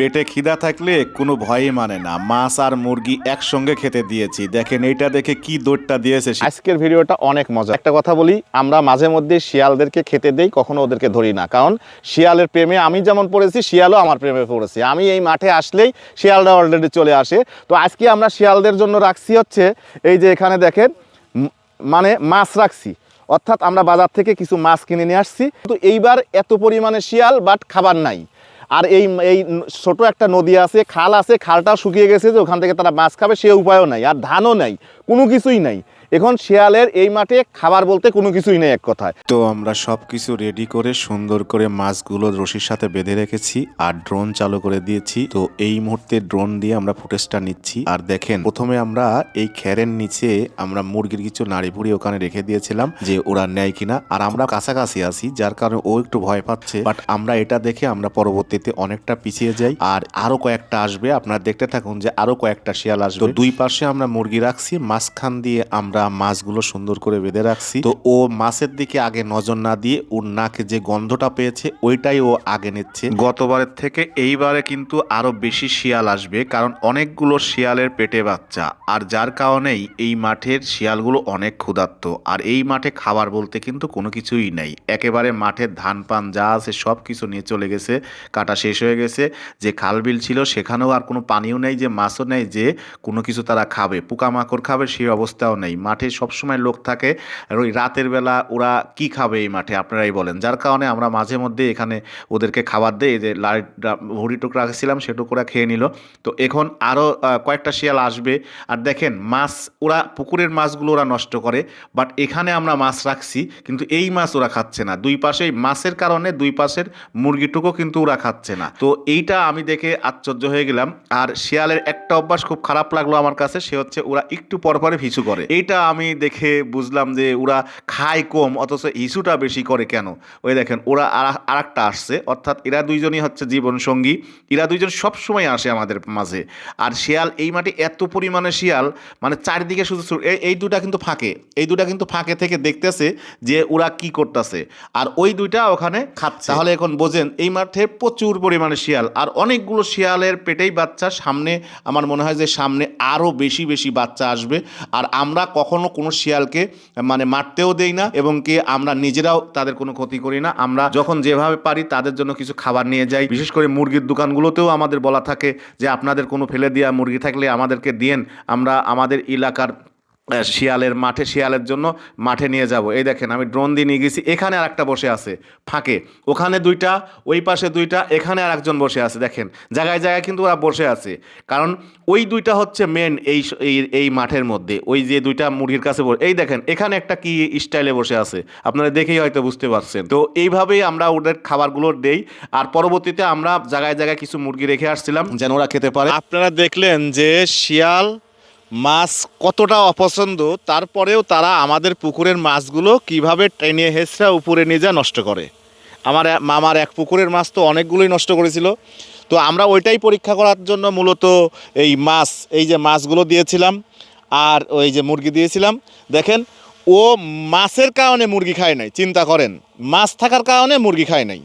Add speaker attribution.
Speaker 1: পেটে খিদা থাকলে কোনো ভয়ই মানে না। মাছ আর মুরগি একসঙ্গে খেতে দিয়েছি। দেখেন, এইটা দেখে কি দৌড়টা দিয়েছে
Speaker 2: আজকের ভিডিওটা অনেক মজা। একটা কথা বলি, আমরা মাঝে মধ্যে শিয়ালদেরকে খেতে দেই, কখনো ওদেরকে ধরি না। কারণ শিয়ালের প্রেমে আমি যেমন পড়েছি, শিয়ালও আমার প্রেমে পড়েছে। আমি এই মাঠে আসলেই শিয়ালরা অলরেডি চলে আসে। তো আজকে আমরা শিয়ালদের জন্য রাখছি হচ্ছে, এই যে এখানে দেখেন মানে মাছ রাখছি। অর্থাৎ আমরা বাজার থেকে কিছু মাছ কিনে নিয়ে আসছি। তো এইবার এত পরিমাণে শিয়াল বাট খাবার নাই। আর এই এই ছোট একটা নদী আছে, খাল আছে, খালটা শুকিয়ে গেছে যে ওখান থেকে তারা মাছ খাবে, সে উপায়ও নাই, আর ধানও নাই, কোনো কিছুই নাই। এখন শিয়ালের এই মাঠে খাবার বলতে কোনো কিছুই নেই এক কথায়।
Speaker 1: তো আমরা সব কিছু রেডি করে, সুন্দর করে মাছগুলো রশির সাথে বেঁধে রেখেছি আর ড্রোন চালু করে দিয়েছি। তো এই মুহূর্তে ড্রোন দিয়ে আমরা ফুটেজটা নিচ্ছি। আর দেখেন, প্রথমে আমরা এই খ্যারের নিচে আমরা মুরগির কিছু নাড়ি ভুড়ি ওখানে রেখে দিয়েছিলাম যে ওরা নেয় কিনা। আর আমরা কাছাকাছি আছি, যার কারণে ও একটু ভয় পাচ্ছে। বাট আমরা এটা দেখে আমরা পরবর্তীতে অনেকটা পিছিয়ে যাই। আর আরও কয়েকটা আসবে। আপনারা দেখতে থাকুন যে আরও কয়েকটা শিয়াল আসবে। দুই পাশে আমরা মুরগি রাখছি। মাঝখান দিয়ে আমরা মাছগুলো সুন্দর করে বেঁধে রাখছি। তো ও মাছের দিকে আগে নজর না দিয়ে ওর নাকে যে গন্ধটা পেয়েছে, ওইটাই ও আগে নিচ্ছে। গতবারের থেকে এইবারে কিন্তু আরও বেশি শিয়াল আসবে, কারণ অনেকগুলো শিয়ালের পেটে বাচ্চা। আর যার কারণেই এই মাঠের শিয়ালগুলো অনেক ক্ষুধার্ত। আর এই মাঠে খাবার বলতে কিন্তু কোনো কিছুই নেই। একেবারে মাঠের ধান, পান যা আছে সব কিছু নিয়ে চলে গেছে, কাটা শেষ হয়ে গেছে। যে খালবিল ছিল সেখানেও আর কোনো পানিও নেই, যে মাছও নেই, যে কোনো কিছু তারা খাবে। পোকামাকড় খাবে, সেই অবস্থাও নেই। মাঠে সবসময় লোক থাকে আর ওই রাতের বেলা ওরা কি খাবে এই মাঠে? আপনারাই বলেন। যার কারণে আমরা মাঝে মধ্যে এখানে ওদেরকে খাবার দেই। যে লাইট ভুড়ি টুক রাখছিলাম সেটুকুরা খেয়ে নিল। তো এখন আরও কয়েকটা শিয়াল আসবে। আর দেখেন, মাছ, ওরা পুকুরের মাছগুলো ওরা নষ্ট করে, বাট এখানে আমরা মাছ রাখছি, কিন্তু এই মাছ ওরা খাচ্ছে না। দুই পাশে মাছের কারণে দুই পাশের মুরগিটুকু কিন্তু ওরা খাচ্ছে না। তো এইটা আমি দেখে আশ্চর্য হয়ে গেলাম। আর শিয়ালের একটা অভ্যাস খুব খারাপ লাগল আমার কাছে, সে হচ্ছে ওরা একটু পর পরে হিসু করে। এইটা আমি দেখে বুঝলাম যে ওরা খায় কম অথচ ইস্যুটা বেশি করে কেন? ওই দেখেন ওরা আর একটা আসছে অর্থাৎ এরা দুইজনই হচ্ছে জীবন সঙ্গী এরা দুইজন সব সময় আসে আমাদের মাঝে। আর শিয়াল এই মাঠে এত পরিমাণে শিয়াল মানে চারিদিকে শুধু এই- এই দুটা কিন্তু ফাঁকে এই দুটা কিন্তু ফাঁকে থেকে দেখতেছে যে ওরা কি করতেছে। আর ওই দুইটা ওখানে খাচ্ছে। তাহলে এখন বোঝেন এই মাঠে প্রচুর পরিমাণে শিয়াল আর অনেকগুলো শিয়ালের পেটেই বাচ্চা সামনে আমার মনে হয় যে সামনে আরও বেশি বেশি বাচ্চা আসবে। আর আমরা কখনো কোনো শিয়ালকে মানে মারতেও দেই না এবং কি আমরা নিজেরাও তাদের কোনো ক্ষতি করি না। আমরা যখন যেভাবে পারি তাদের জন্য কিছু খাবার নিয়ে যাই। বিশেষ করে মুরগির দোকানগুলোতেও আমাদের বলা থাকে যে, আপনাদের কোনো ফেলে দেওয়া মুরগি থাকলে আমাদেরকে দিয়েন। আমরা আমাদের এলাকার শিয়ালের মাঠে, শিয়ালের জন্য মাঠে নিয়ে যাব। এই দেখেন, আমি ড্রোন দিয়ে নিয়ে গেছি, এখানে আর একটা বসে আছে, ফাঁকে। ওখানে দুইটা, ওই পাশে দুইটা, এখানে আর একজন বসে আছে, দেখেন। জায়গায় জায়গায় কিন্তু ওরা বসে আছে। কারণ ওই দুইটা হচ্ছে মেন এই এই মাঠের মধ্যে, ওই যে দুইটা মুরগির কাছে এই দেখেন, এখানে একটা কি স্টাইলে বসে আছে, আপনারা দেখেই হয়তো বুঝতে পারছেন। তো এইভাবেই আমরা ওদের খাবারগুলো দেই, আর পরবর্তীতে আমরা জায়গায় জায়গায় কিছু মুরগি রেখে আসছিলাম, যেন ওরা খেতে পারে।
Speaker 2: আপনারা দেখলেন যে শিয়াল মাছ কতটা অপছন্দ, তারপরেও তারা আমাদের পুকুরের মাছগুলো কীভাবে টেনে হেঁচড়া উপরে নিয়ে যা নষ্ট করে। আমার মামার এক পুকুরের মাছ তো অনেকগুলোই নষ্ট করেছিল। তো আমরা ওইটাই পরীক্ষা করার জন্য মূলত এই মাছ, এই যে মাছগুলো দিয়েছিলাম আর ওই যে মুরগি দিয়েছিলাম। দেখেন, ও মাছের কারণে মুরগি খায় নাই, চিন্তা করেন। মাছ থাকার কারণে মুরগি খায় নাই।